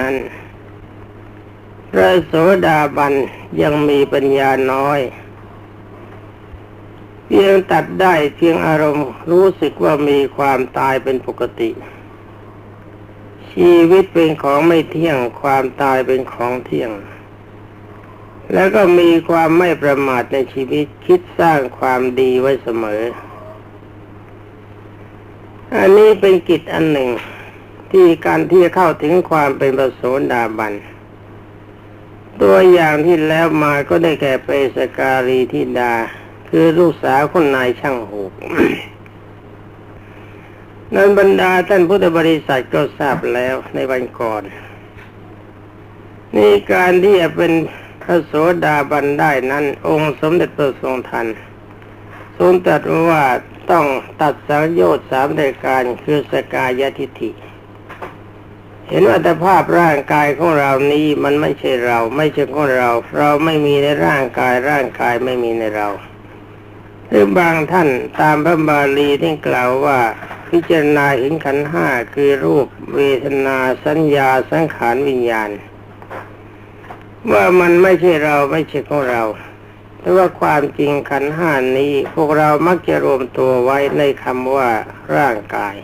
นั้นพระโสดาบันยังมีปัญญาน้อย เพียงตัดได้เพียงอารมณ์รู้สึกว่ามีความตายเป็นปกติ ชีวิตเป็นของไม่เที่ยงความตายเป็นของเที่ยง แล้วก็มีความไม่ประมาทในชีวิตคิดสร้างความดีไว้เสมอ อันนี้เป็นกิจอันหนึ่ง ที่การที่จะเข้าถึงความเป็นประโสดาบัน ตัวอย่างที่แล้วมาก็ได้แก่เปสการีธิดา คือลูกสาวคนนายช่างหูกนั้นบรรดาท่านพุทธบริษัทก็ทราบแล้วในวันก่อน นี่การที่จะเป็นพระโสดาบันได้นั้น องค์สมเด็จพระทรงทันทรงตรัสว่าต้องตัดสังโยชน์สามรายการคือสกายทิฐิ เห็นว่าแต่ภาพร่างกายของเรานี้มันไม่ใช่เรา ไม่ใช่ของเรา เราไม่มีในร่างกายร่างกายไม่มีในเราหรือบางท่านตามพระบาลีที่กล่าวว่าพิจารณาเห็นขันห้าคือรูปเวทนาสัญญาสังขารวิญญาณ ว่ามันไม่ใช่เราไม่ใช่ของเราแต่ว่าความจริงขันห้านี้ พวกเรามักจะรวมตัวไว้ในคำว่าร่างกาย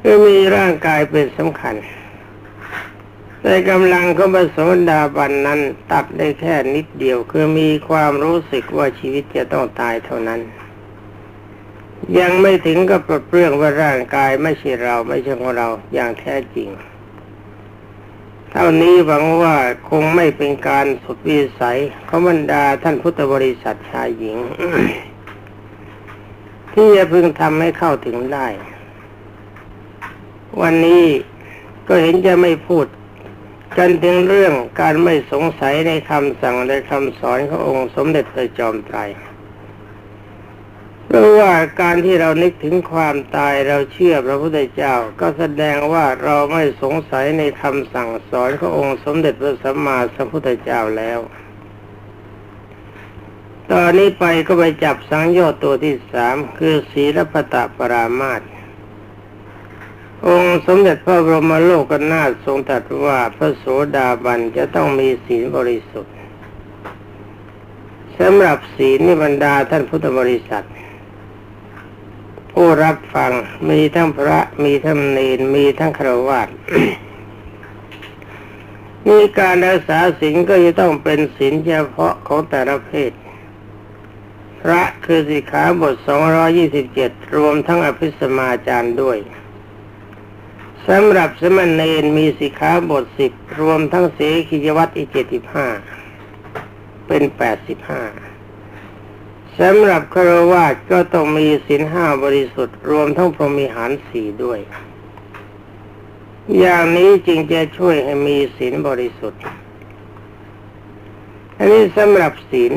คือมีร่างกายเป็นสำคัญแต่กำลังของพระโสดาบันนั้น ตัดได้แค่นิดเดียว คือมีความรู้สึกว่าชีวิตจะต้องตายเท่านั้น ยังไม่ถึงกับปลดเปลื้องว่าร่างกายไม่ใช่เราไม่ใช่ของเราอย่างแท้จริง เท่านี้หวังว่าคงไม่เป็นการสุดวิสัยของบรรดาท่านพุทธบริษัทชายหญิง ที่จะพึงทำให้เข้าถึงได้ วันนี้ก็เห็นจะไม่พูดกันถึงเรื่องการไม่สงสัยในคำสั่งและคำสอนขององค์สมเด็จพระจอมไตรเพราะว่าการที่เรานึกถึงความตายเราเชื่อพระพุทธเจ้า ก็แสดงว่าเราไม่สงสัยในคำสั่งสอนขององค์สมเด็จพระสัมมาสัมพุทธเจ้าแล้ว ตอนนี้ไปก็ไปจับสังโยชน์ตัวที่สามคือศีลปตะปรามาต องค์สมเด็จพระบรมโลกนาถทรงตรัสว่าพระโสดาบันจะต้องมีศีลบริสุทธิ์สำหรับศีลนิบรรดาท่านพุทธบริษัท ผู้รับฟังมีทั้งพระมีทั้งเนรมีทั้งครวาสมีการรักษาศีลก็จะต้องเป็นศีลเฉพาะของแต่ละเพศ พระคือสิขาบท 227 รวมทั้งอภิสมาจารย์ด้วย สำหรับสมณเณรมีสิกขาบทสิบรวมทั้งเสขียวัตรอีกเจ็ดสิบห้าเป็นแปดสิบห้าสำหรับคารวะก็ต้องมีศีลห้าบริสุทธิ์ รวมทั้งพรหมิหารสี่ด้วย อย่างนี้จึงจะช่วยให้มีศีลบริสุทธิ์ อันนี้สำหรับศีล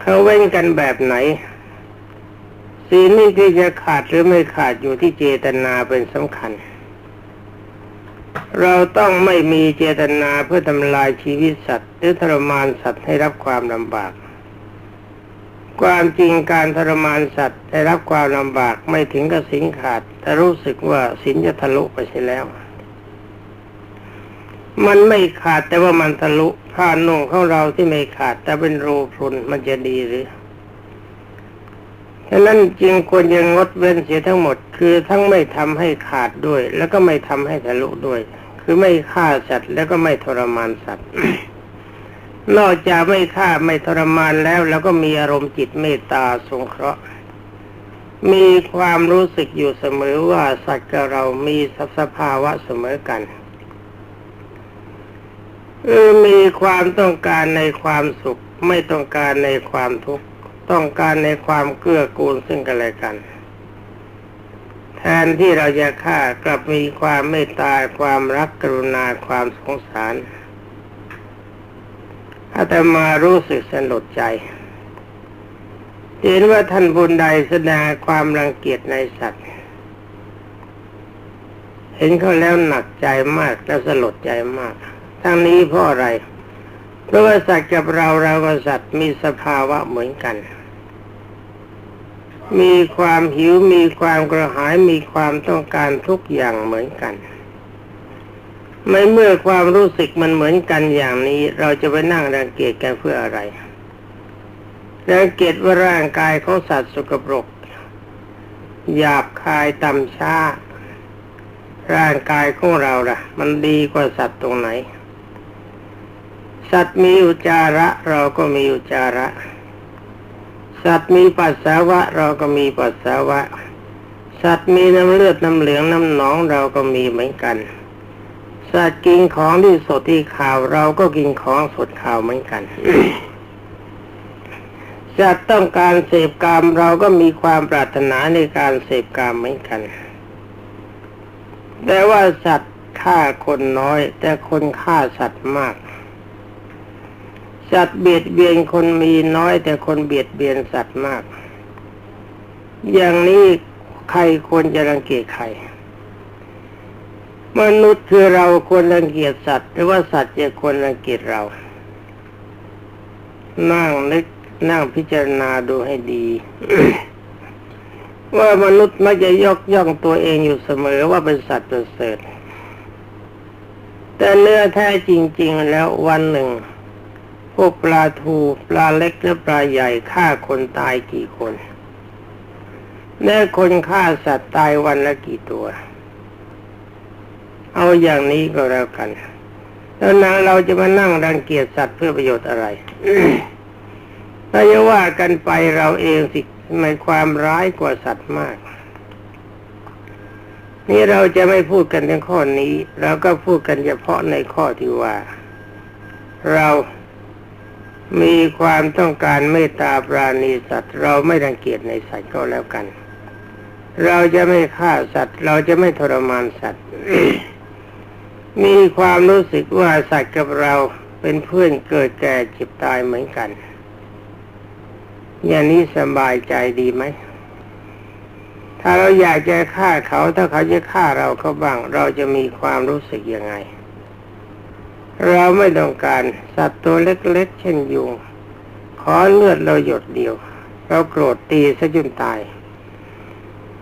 เขาเว้นกันแบบไหน ศีลนี่ที่จะขาดหรือไม่ขาดอยู่ที่เจตนาเป็นสำคัญ เราต้องไม่มีเจตนาเพื่อทำลายชีวิตสัตว์ หรือทรมานสัตว์ให้รับความลำบาก ความจริงการทรมานสัตว์ให้รับความลำบากไม่ถึงกับสินขาด แต่รู้สึกว่าสินจะทะลุไปใช่แล้ว มันไม่ขาดแต่ว่ามันทะลุผ้านุ่งของเราที่ไม่ขาด แต่เป็นรูพรุนมันจะดีหรือ ฉะนั้นจึงควรยังงดเว้นเสียทั้งหมด คือทั้งไม่ทำให้ขาดด้วย แล้วก็ไม่ทำให้ทะลุด้วย คือไม่ฆ่าสัตว์แล้วก็ไม่ทรมานสัตว์ นอกจากไม่ฆ่าไม่ทรมานแล้ว แล้วก็มีอารมณ์จิตเมตตาสงเคราะห์ มีความรู้สึกอยู่เสมอว่าสัตว์กับเรามีสภาวะเสมอกันเออมีความต้องการในความสุข ไม่ต้องการในความทุกข์ ต้องการในความเกื้อกูลซึ่งกันและกัน แทนที่เราจะฆ่ากลับมีความเมตตาความรักกรุณาความสงสารอาตมารู้สึกสนดใจเห็นว่าท่านบุญใดแสดงความรังเกียจในสัตว์ เห็นเขาแล้วหนักใจมากและสลดใจมาก ทั้งนี้เพราะอะไรเพราะว่าสัตว์กับเราเรากับสัตว์มีสภาวะเหมือนกัน มีความหิวมีความกระหายมีความต้องการทุกอย่างเหมือนกันไม่เมื่อความรู้สึกมันเหมือนกันอย่างนี้ เราจะไปนั่งรังเกียจกันเพื่ออะไรรังเกียจว่าร่างกายของสัตว์สกปรกหยาบคายต่ำช้า ร่างกายของเราล่ะ มันดีกว่าสัตว์ตรงไหน สัตว์มีอุจาระเราก็มีอุจาระ สัตว์มีปัสสาวะ เราก็มีปัสสาวะ สัตว์มีน้ำเลือดน้ำเหลืองน้ำหนองเราก็มีเหมือนกัน สัตว์กินของที่สดที่ข่าวเราก็กินของสดข่าวเหมือนกันสัตว์ต้องการเสพกามเราก็มีความปรารถนาในการเสพกามเหมือนกัน แต่ว่าสัตว์ฆ่าคนน้อย แต่คนฆ่าสัตว์มาก สัตว์เบียดเบียนคนมีน้อยแต่คนเบียดเบียนสัตว์มาก อย่างนี้ใครควรจะรังเกียจใคร มนุษย์คือเราควรรังเกียจสัตว์หรือว่าสัตว์จะควรรังเกียจเรา นั่งนึกนั่งพิจารณาดูให้ดี ว่ามนุษย์มักจะยกย่องตัวเองอยู่เสมอว่าเป็นสัตว์ประเสริฐแต่เนื้อแท้จริง ๆ แล้ววันหนึ่ง พวกปลาทูปลาเล็กและปลาใหญ่ฆ่าคนตายกี่คนและคนฆ่าสัตว์ตายวันละกี่ตัว เอาอย่างนี้ก็แล้วกัน แล้วนางเราจะมานั่งรังเกียจสัตว์เพื่อประโยชน์อะไรถ้าจะว่ากันไปเราเองสิในความร้ายกว่าสัตว์มาก นี่เราจะไม่พูดกันในข้อนี้ เราก็พูดกันเฉพาะในข้อที่ว่า เรา มีความต้องการเมตตาปราณีสัตว์ เราไม่รังเกียจในสัตว์ก็แล้วกัน เราจะไม่ฆ่าสัตว์ เราจะไม่ทรมานสัตว์ มีความรู้สึกว่าสัตว์กับเราเป็นเพื่อนเกิดแก่เจ็บตายเหมือนกัน อย่างนี้สบายใจดีไหม ถ้าเราอยากจะฆ่าเขาถ้าเขาจะฆ่าเราเขาบ้าง เราจะมีความรู้สึกยังไง เราไม่ต้องการสัตว์ตัวเล็กๆ เช่นยุงขอเลือดเราหยดเดียว เราโกรธตีซะจนตาย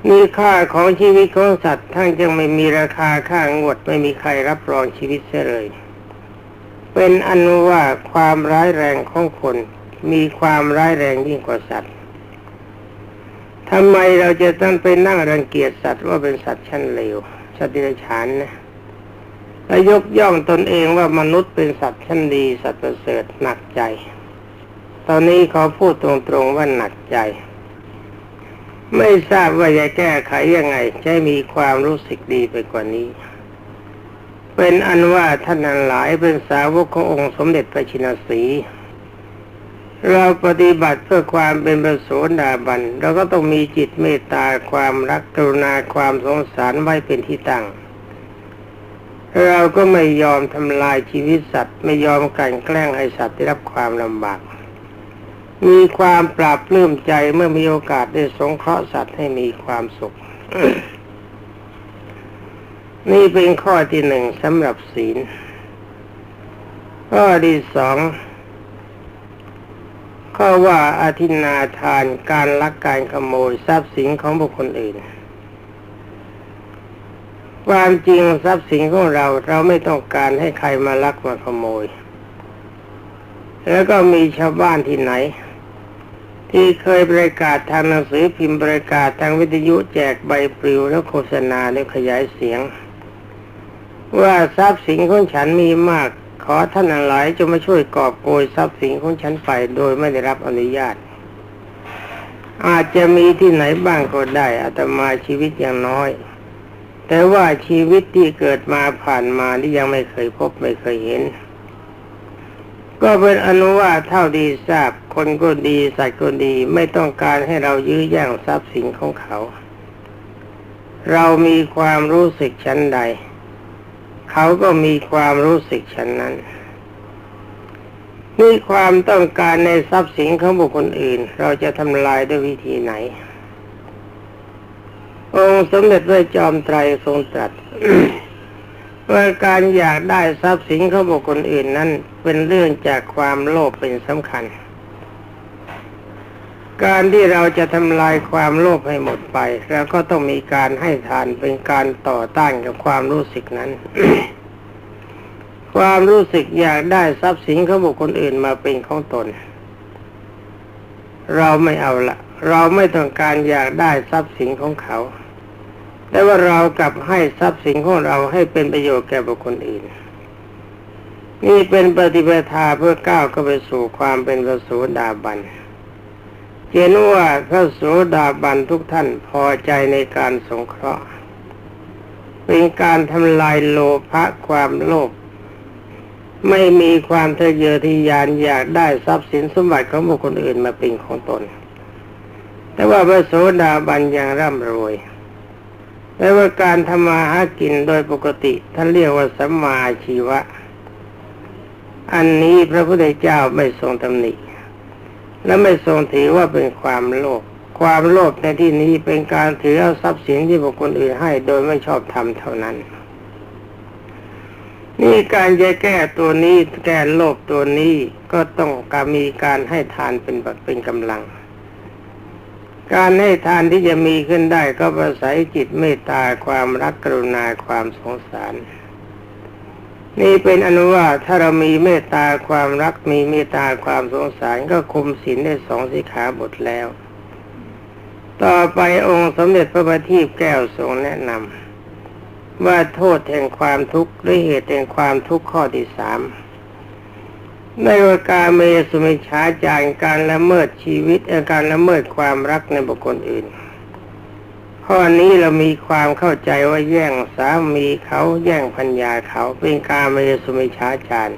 มีค่าของชีวิตของสัตว์ทั้งยังไม่มีราคาค่างวดไม่มีใครรับรองชีวิตเสียเลย เป็นอันว่าความร้ายแรงของคน มีความร้ายแรงยิ่งกว่าสัตว์ทำไมเราจะต้องไปนั่งรังเกียจสัตว์ว่าเป็นสัตว์ชั้นเลวสัตว์เดรัจฉานนะ และยกย่องตนเองว่ามนุษย์เป็นสัตว์ชั้นดีสัตว์ประเสริฐหนักใจ ตอนนี้เขาพูดตรงๆว่าหนักใจ ไม่ทราบว่าจะแก้ไขยังไงจะมีความรู้สึกดีไปกว่านี้ เป็นอันว่าท่านนันหลายเป็นสาวกขององค์สมเด็จพระชินสีเราปฏิบัติเพื่อความเป็นประโสดาบันเราก็ต้องมีจิตเมตตาความรักกรุณาความสงสารไว้เป็นที่ตั้ง เราก็ไม่ยอมทำลายชีวิตสัตว์ ไม่ยอมกันแกล้งให้สัตว์ได้รับความลำบาก มีความปราบปลื้มใจเมื่อมีโอกาสได้สงเคราะห์สัตว์ให้มีความสุข นี่เป็นข้อที่หนึ่งสำหรับศีล ข้อที่สองข้อว่าอาทินาทานการลักการขโมยทรัพย์สินของบุคคลอื่น ความจริงทรัพย์สินของเราเราไม่ต้องการให้ใครมาลักมาขโมย แล้วก็มีชาวบ้านที่ไหน ที่เคยประกาศทางหนังสือพิมพ์ประกาศทางวิทยุแจกใบปลิวแล้วโฆษณาแล้วขยายเสียง ว่าทรัพย์สินของฉันมีมาก ขอท่านหลายจะมาช่วยกอบโกยทรัพย์สินของฉันไปโดยไม่ได้รับอนุญาต อาจจะมีที่ไหนบ้างก็ได้อาตมาชีวิตอย่างน้อย แต่ว่าชีวิตที่เกิดมาผ่านมาที่ยังไม่เคยพบไม่เคยเห็น ก็เป็นอนุว่าเท่าดีทราบ คนก็ดีสัตว์ก็ดีไม่ต้องการให้เรายื้อแย่งทรัพย์สินของเขา เรามีความรู้สึกชั้นใด เขาก็มีความรู้สึกฉันนั้นนี่ความต้องการในทรัพย์สินของบุคคลอื่น เราจะทำลายด้วยวิธีไหน องค์สมเด็จพระจอมไตรทรงตรัสว่าการอยากได้ทรัพย์สินของบุคคลอื่นนั้น เป็นเรื่องจากความโลภเป็นสำคัญ การที่เราจะทำลายความโลภให้หมดไปเราก็ต้องมีการให้ทานเป็นการต่อต้านกับความรู้สึกนั้น ความรู้สึกอยากได้ทรัพย์สินของบุคคลอื่นมาเป็นของตน เราไม่เอาละ เราไม่ต้องการอยากได้ทรัพย์สินของเขา แต่ว่าเรากลับให้ทรัพย์สินของเราให้เป็นประโยชน์แก่บุคคลอื่น นี่เป็นปฏิปทาเพื่อก้าวเข้าไปสู่ความเป็นพระโสดาบันเห็นว่าพระโสดาบันทุกท่านพอใจในการสงเคราะห์ เป็นการทำลายโลภะความโลภไม่มีความทะเยอทะยานอยากได้ทรัพย์สินสมบัติของบุคคลอื่นมาเป็นของตน แต่ว่าพระโสดาบันยังร่ำรวยแต่ว่าการทำมาหากินโดยปกติท่านเรียกว่าสัมมาชีวะ อันนี้พระพุทธเจ้าไม่ทรงตำหนิ และไม่ทรงถือว่าเป็นความโลภความโลภในที่นี้เป็นการถือเอาทรัพย์สินที่บุคคลอื่นให้โดยไม่ชอบทำเท่านั้น นี่การจะแก้ตัวนี้แก้โลภตัวนี้ก็ต้องการมีการให้ทานเป็นเป็นกำลัง การให้ทานที่จะมีขึ้นได้ก็อาศัยจิตเมตตาความรักกรุณาความสงสาร นี่เป็นอนุว่าถ้าเรามีเมตตาความรักมีเมตตาความสงสารก็คุมศีลได้สองสิขาบทแล้ว ต่อไปองค์สมเด็จพระบัณฑิตแก้วทรงแนะนำว่าโทษแห่งความทุกข์ด้วยเหตุแห่งความทุกข์ข้อที่สาม ในวการเมสุมิชาจารการละเมิดชีวิตการละเมิดความรักในบุคคลอื่น ข้อนี้เรามีความเข้าใจว่าแย่งสามีเขาแย่งพัญญาเขาเป็นการเมสุมิชาจาร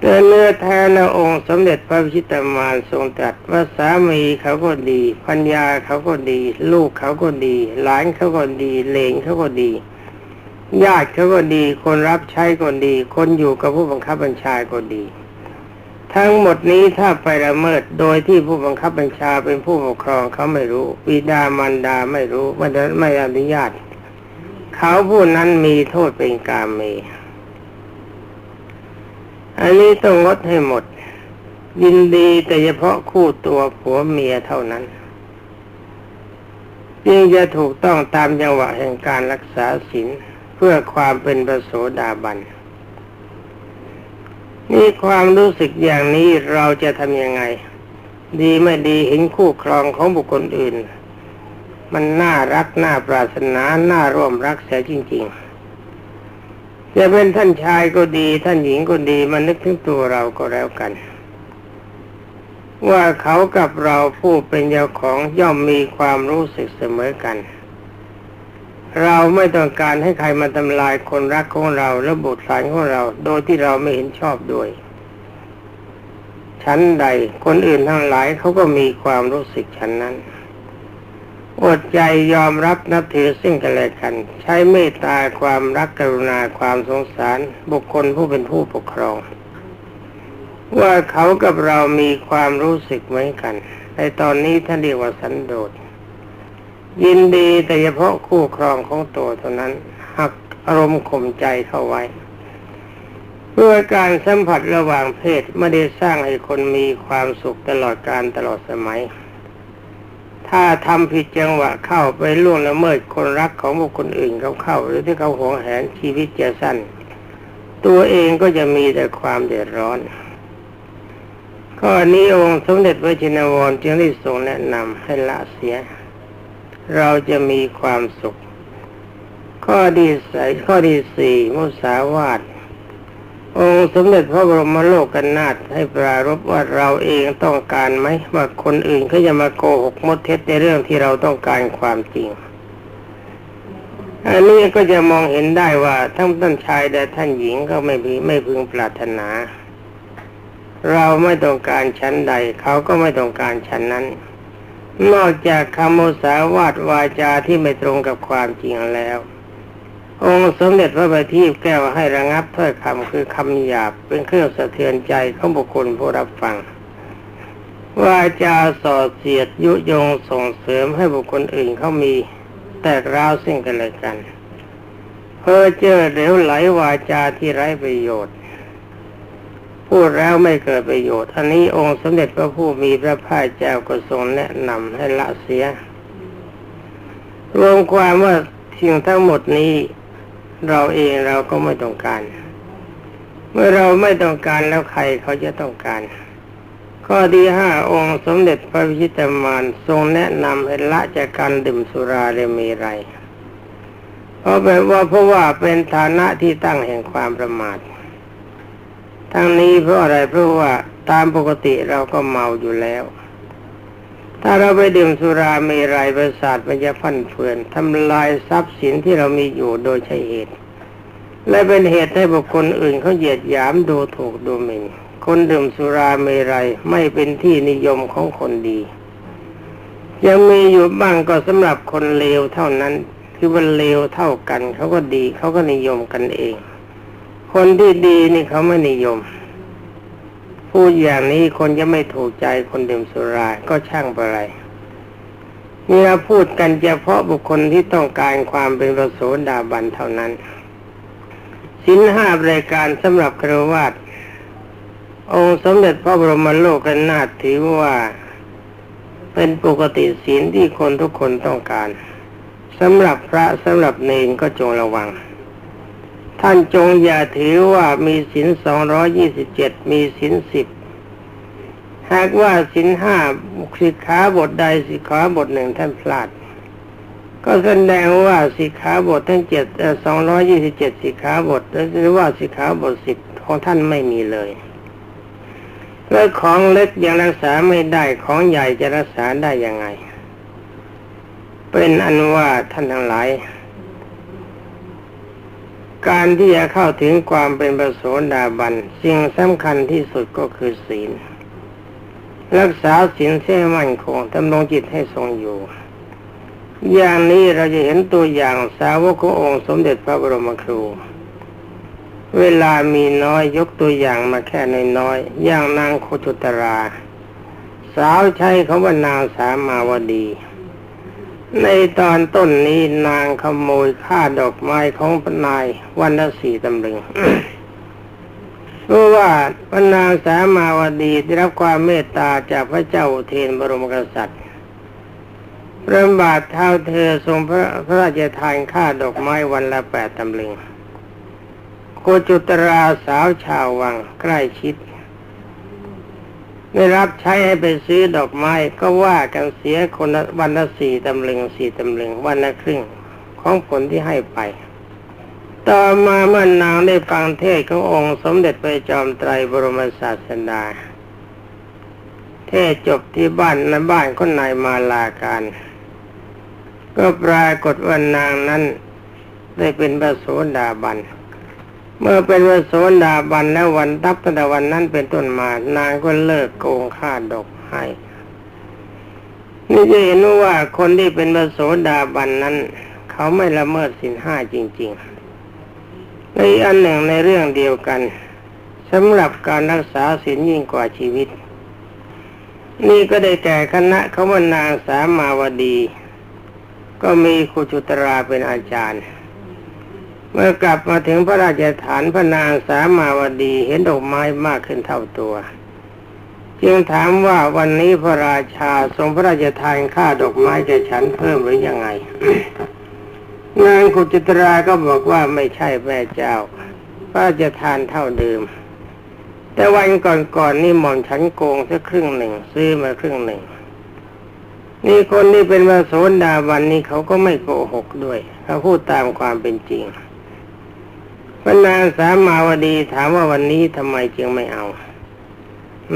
แต่เนื้อแท้และองค์สมเด็จพระพิชิตามารทรงตรัสว่าสามีเขาก็ดีพัญญาเขาก็ดี ลูกเขาก็ดี หลานเขาก็ดีเลงเขาก็ดี ญาติเขาก็ดี คนรับใช้ก็ดี คนอยู่กับผู้บังคับบัญชาก็ดี ทั้งหมดนี้ถ้าไปละเมิดโดยที่ผู้บังคับบัญชาเป็นผู้ปกครองเขาไม่รู้บิดามารดาไม่รู้ไม่ได้ไม่อนุญาต เขาผู้นั้นมีโทษเป็นกาเมอันนี้ต้องงดให้หมด ยินดีแต่เฉพาะคู่ตัวผัวเมียเท่านั้นจึงจะถูกต้องตามจังหวะแห่งการรักษาศีล เพื่อความเป็นประโสดาบัน นี่ความรู้สึกอย่างนี้เราจะทำยังไง ดีไม่ดีเห็นคู่ครองของบุคคลอื่น มันน่ารักน่าปรารถนาน่าร่วมรักเสียจริง ๆ จะเป็นท่านชายก็ดี ท่านหญิงก็ดีมันนึกถึงตัวเราก็แล้วกันว่าเขากับเราผู้เป็นเจ้าของย่อมมีความรู้สึกเสมอกัน เราไม่ต้องการให้ใครมาทำลายคนรักของเราและบุตรหลานของเรา โดยที่เราไม่เห็นชอบด้วย ชั้นใดคนอื่นทั้งหลายเขาก็มีความรู้สึกชั้นนั้น อดใจยอมรับนับถือซึ่งกันและกัน ใช้เมตตาความรักกรุณาความสงสาร บุคคลผู้เป็นผู้ปกครอง ว่าเขากับเรามีความรู้สึกเหมือนกัน ในตอนนี้ท่านเรียกว่าสันโดษ ยินดีแต่เฉพาะคู่ครองของตัวเท่านั้นหักอารมณ์ข่มใจเข้าไว้ เพื่อการสัมผัสระหว่างเพศไม่ได้สร้างให้คนมีความสุขตลอดการตลอดสมัย ถ้าทำผิดจังหวะเข้าไปล่วงละเมิดคนรักของบุคคลอื่นเขาเข้า หรือที่เขาหวงแหนชีวิตจะสั้น ตัวเองก็จะมีแต่ความเดือดร้อนข้อนี้องค์สมเด็จพระจินวรจึงได้ทรงแนะนำให้ละเสีย เราจะมีความสุข ข้อดีใสข้อดีสี่มุสาวาทองค์สมเด็จพระบรมโลกกันนาถให้ปรารบว่าเราเองต้องการไหมว่าคนอื่นเขาจะมาโกหกมดเท็จในเรื่องที่เราต้องการความจริง อันนี้ก็จะมองเห็นได้ว่าทั้งท่านชายและท่านหญิงก็ไม่พึงไม่พึงปรารถนา เราไม่ต้องการชั้นใด เขาก็ไม่ต้องการชั้นนั้น นอกจากคำโมสาวาดวาจาที่ไม่ตรงกับความจริงแล้ว องค์สมเด็จพระบัณฑิตแก้วให้ระงับถ้อยคำคือคำหยาบเป็นเครื่องสะเทือนใจของบุคคลผู้รับฟังวาจาส่อเสียดยุยงส่งเสริมให้บุคคลอื่นเขามีแตกร้าวซึ่งกันและกัน เพ้อเจ้อเหลวไหลวาจาที่ไร้ประโยชน์ พูดแล้วไม่เกิดประโยชน์อันนี้องค์สมเด็จพระผู้มีพระภาคเจ้าก็ทรงแนะนำให้ละเสีย รวมความว่าสิ่งทั้งหมดนี้ เราเองเราก็ไม่ต้องการ เมื่อเราไม่ต้องการแล้วใครเขาจะต้องการ ข้อที่ห้าองค์สมเด็จพระพิชิตมารทรงแนะนำให้ละจากการดื่มสุราเรมีไรเพราะแบบว่าเพราะว่าเป็นฐานะที่ตั้งแห่งความประมาท ทั้งนี้เพราะอะไรเพราะว่าตามปกติเราก็เมาอยู่แล้ว ถ้าเราไปดื่มสุราเมรัยประสาทมันจะพันเฟือนทำลายทรัพย์สินที่เรามีอยู่โดยใช่เหตุ และเป็นเหตุให้บุคคลอื่นเขาเหยียดหยามดูถูกดูหมิ่นคนดื่มสุราเมรัยไม่เป็นที่นิยมของคนดี ยังมีอยู่บ้างก็สำหรับคนเลวเท่านั้น คือว่าเลวเท่ากันเขาก็ดีเขาก็นิยมกันเอง คนที่ดีนี่เขาไม่นิยม พูดอย่างนี้คนจะไม่ถูกใจคนดื่มสุราก็ช่างไปไรนี่เราพูดกันเฉพาะบุคคลที่ต้องการความเป็นประโสดาบันเท่านั้นสินห้ารายการสำหรับครวาตองค์สมเด็จพระบรมโลกนาถถือว่าเป็นปกติศีลที่คนทุกคนต้องการสำหรับพระสำหรับเนรก็จงระวัง ท่านจงอย่าถือว่ามีศีลสองร้อยี่สิบเจ็ดมีศีลสิบหากว่าศีลห้าสิกขาบทใดสิกขาบทหนึ่งท่านพลาด ก็แสดงว่าสิกขาบททั้งเจ็ดสองร้อยี่สิบเจ็ดสิกขาบทหรือว่าสิกขาบทสิบของท่านไม่มีเลยแล้วของเล็กยังรักษาไม่ได้ของใหญ่จะรักษาได้ยังไง เป็นอันว่าท่านทั้งหลาย การที่จะเข้าถึงความเป็นประโสดาบันสิ่งสำคัญที่สุดก็คือศีล รักษาศีลเส้มั่นคงดำรงจิตให้ทรงอยู่ อย่างนี้เราจะเห็นตัวอย่างสาวกขององค์สมเด็จพระบรมครู เวลามีน้อยยกตัวอย่างมาแค่น้อยอย่างนางโคจุตรา สาวใช้คำว่านางสามาวดี ในตอนต้นนี้นางขโมยค่าดอกไม้ของพนายวันละสี่ตำลึงรู้ว่าพระนางสามาวดีได้รับความเมตตาจากพระเจ้าเทนบรมกษัตริย์พระบาทเท้าเธอทรงพระพระราชทานค่าดอกไม้วันละแปดตำลึงโคจุตราสาวชาววังใกล้ชิด ได้รับใช้ให้ไปซื้อดอกไม้ก็ว่ากันเสียคนวันละสี่ตำลึงสี่ตำลึงวันละครึ่งของผลที่ให้ไป ต่อมาเมื่อนางได้ฟังเทศขององค์สมเด็จพระจอมไตรบรมศาสดาเทศจบที่บ้านในบ้านคนนายมาลาการ ก็ปรากฏว่านางนั้นได้เป็นพระโสดาบัน เมื่อเป็นพระโสดาบันแล้ววันทับตั้งแต่วันนั้นเป็นต้นมานางก็เลิกโกงค่าดอกให้นี่จะเห็นว่าคนที่เป็นพระโสดาบันนั้น เขาไม่ละเมิดสินห้าจริงๆในอันหนึ่งในเรื่องเดียวกันสำหรับการรักษาศีลยิ่งกว่าชีวิต นี่ก็ได้แก่คณะเขาว่านางสามาวดี ก็มีครูจุตราเป็นอาจารย์ เมื่อกลับมาถึงพระราชฐานพระนางสามาวดีเห็นดอกไม้มากขึ้นเท่าตัว จึงถามว่าวันนี้พระราชาทรงพระราชทานค่าดอกไม้แก่ฉันเพิ่มหรือยังไงนางกุจิตราก็บอกว่าไม่ใช่แม่เจ้าพระราชทานเท่าเดิม แต่วันก่อนๆนนี่หม่อมฉันโกงสักครึ่งหนึ่งซื้อมาครึ่งหนึ่งนี่คนที่เป็นพระโสดาบันนี่เขาก็ไม่โกหกด้วยเขาพูดตามความเป็นจริง พระนางสามาวดีถามว่าวันนี้ทำไมจึงไม่เอา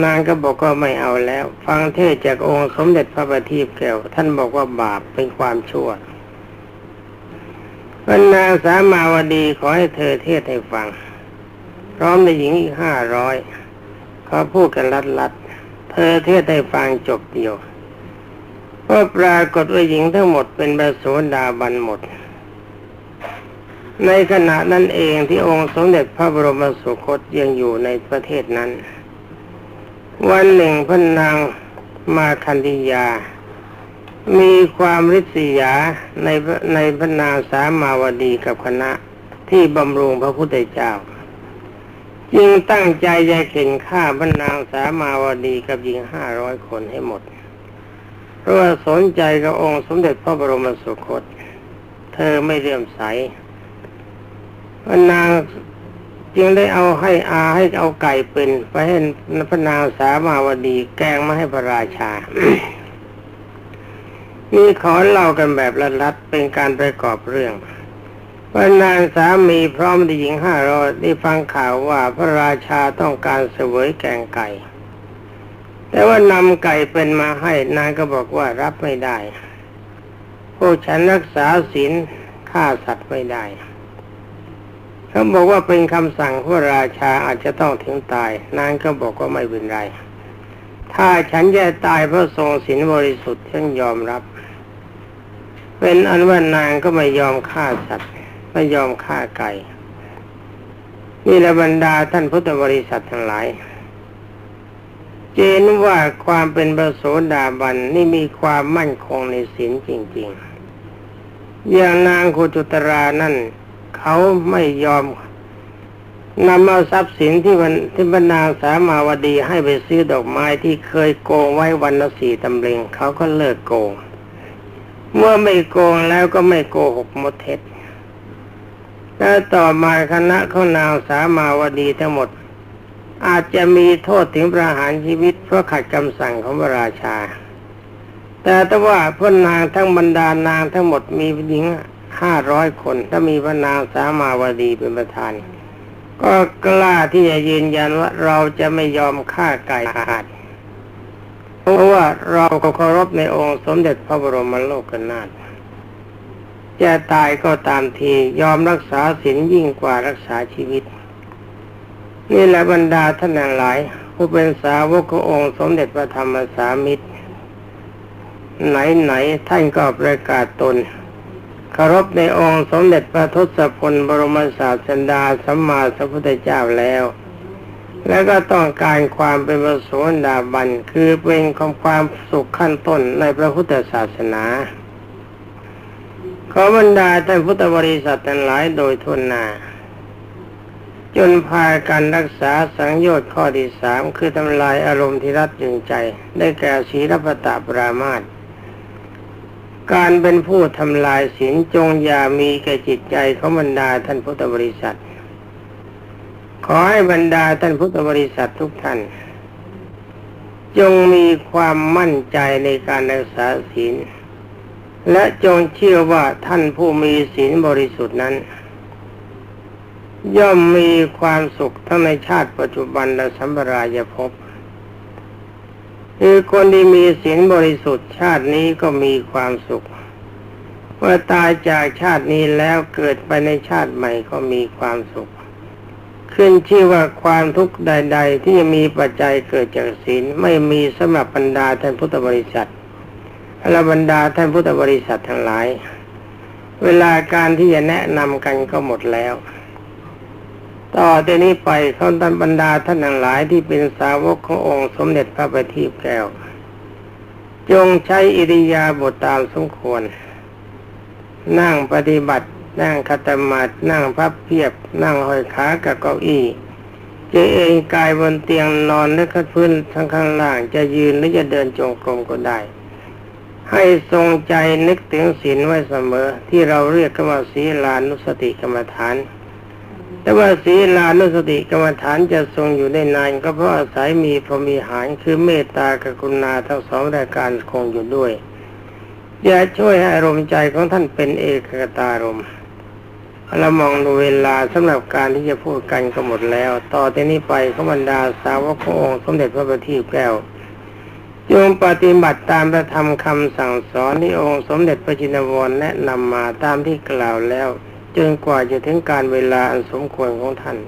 นางก็บอกว่าไม่เอาแล้ว ฟังเทศจากองค์สมเด็จพระบัณฑิตแก้วท่านบอกว่าบาปเป็นความชั่วพระนางสามาวดีขอให้เธอเทศให้ฟัง พร้อมในหญิงอีกห้าร้อยเขาพูดกันลัดลัดๆเธอเทศให้ฟังจบเดียวก็ปรากฏว่าหญิงทั้งหมดเป็นพระโสดาบันหมด ในขณะนั้นเองที่องค์สมเด็จพระบรมสุคตยังอยู่ในประเทศนั้น วันหนึ่งพระนางมาคันธิยา มีความริษยาในในพระนางสามาวดีกับคณะที่บำรุงพระพุทธเจ้า จึงตั้งใจจะเข็นฆ่าบรรนางสามาวดีกับหญิงห้าร้อยคนให้หมด เพราะสนใจกับองค์สมเด็จพระบรมสุคต เธอไม่เลื่อมใส พระนางจึงได้เอาให้อาให้เอาไก่เป็นไปให้พระนางสามาวดีแกงมาให้พระราชา นี่ขอเล่ากันแบบลัดๆเป็นการประกอบเรื่องพระนางสามีพร้อมด้วยหญิงห้าร้อยได้ฟังข่าวว่าพระราชาต้องการเสวยแกงไก่ แต่ว่านำไก่เป็นมาให้นางก็บอกว่ารับไม่ได้พวกฉันรักษาศีลฆ่าสัตว์ไม่ได้ เขาบอกว่าเป็นคำสั่งพระราชาอาจจะต้องถึงตาย นางก็บอกว่าไม่เป็นไร ถ้าฉันจะตายเพราะทรงศีลบริสุทธิ์ฉันยอมรับ เป็นอันว่านางก็ไม่ยอมฆ่าสัตว์ ไม่ยอมฆ่าไก่นี่ละบรรดาท่านพุทธบริษัททั้งหลาย เจนว่าความเป็นพระโสดาบันนี่มีความมั่นคงในศีลจริง ๆ อย่างนางโคจุตรานั่น เขาไม่ยอมนำเอาทรัพย์สินที่มันที่บรรนาสามาวดีให้ไปซื้อดอกไม้ที่เคยโกงไว้วันละสี่ตำลึงเขาก็เลิกโกง เมื่อไม่โกงแล้วก็ไม่โกหกมดเท็จแล้วต่อมาคณะของนางสามาวดีทั้งหมด อาจจะมีโทษถึงประหารชีวิตเพราะขัดคำสั่งของพระราชา แต่ถ้าว่าพระนางทั้งบรรดานางทั้งหมดมีหญิง ห้าร้อยคนถ้ามีพระนางสามาวดีเป็นประธาน ก็กล้าที่จะยืนยันว่าเราจะไม่ยอมฆ่าไก่ขาดเพราะว่าเราก็เคารพในองค์สมเด็จพระบรมโลกนาถจะตายก็ตามทียอมรักษาศีลยิ่งกว่ารักษาชีวิต นี่แหละบรรดาท่านหลาย ผู้เป็นสาวกขององค์สมเด็จพระธรรมสามิตรไหนไหนๆท่านก็ประกาศตน คารพในองค์สมเด็จพระทศพลบรมศาสดาสัมมาสัมพุทธเจ้าแล้ว แล้วก็ต้องการความเป็นพระโสดาบันคือเป็นของความสุขขั้นต้นในพระพุทธศาสนาขอบรรดาท่านพุทธบริษัททั้งหลายโดยทุนนา จนพากันรักษาสังโยชน์ข้อที่สามคือทำลายอารมณ์ที่รัดยึงใจ ได้แก่ศีลปตาปรามาต การเป็นผู้ทำลายศีลจงอย่ามีแก่จิตใจของบรรดาท่านพุทธบริษัท ขอให้บรรดาท่านพุทธบริษัททุกท่าน จงมีความมั่นใจในการรักษาศีล และจงเชื่อว่าท่านผู้มีศีลบริสุทธิ์นั้น ย่อมมีความสุขทั้งในชาติปัจจุบันและสัมปรายภพ คือคนที่มีศีลบริสุทธิ์ชาตินี้ก็มีความสุขเมื่อตายจากชาตินี้แล้วเกิดไปในชาติใหม่ก็มีความสุข ขึ้นชื่อว่าความทุกข์ใด ๆ ที่มีปัจจัยเกิดจากศีลไม่มีสำหรับบรรดาท่านพุทธบริษัทและบรรดาท่านพุทธบริษัททั้งหลาย เวลาการที่จะแนะนำกันก็หมดแล้ว ต่อจากนี้ไปเขาท่านบรรดาท่านทั้งหลายที่เป็นสาวกขององค์สมเด็จพระบัณฑิตแก้ว จงใช้อิริยาบถตามสมควร นั่งปฏิบัติ นั่งคัตมาดนั่งพับเพียบ นั่งห้อยขากับเก้าอี้จะเองกายบนเตียงนอนหรือขัดพื้นทั้งข้างล่างจะยืนหรือจะเดินจงกรมก็ได้ ให้ทรงใจนึกถึงศีลไว้เสมอ ที่เราเรียกกันว่าศีลานุสติกรรมฐาน แต่ว่าศีลานุสติกรรมฐานจะทรงอยู่ได้นานก็เพราะอาศัยมีพรมีหารคือเมตตากรุณาทั้งสองรายการคงอยู่ด้วยจะช่วยให้อารมณ์ใจของท่านเป็นเอกคตารมณ์เรามองดูเวลาสำหรับการที่จะพูดกันก็หมดแล้ว ต่อจากนี้ไปขบรรดาสาวกขององค์สมเด็จพระบัณฑิตแก้วจงปฏิบัติตามพระธรรมคำสั่งสอนที่องค์สมเด็จพระจินวรแนะนำมาตามที่กล่าวแล้ว จนกว่าจะถึงการเวลาอันสมควรของท่าน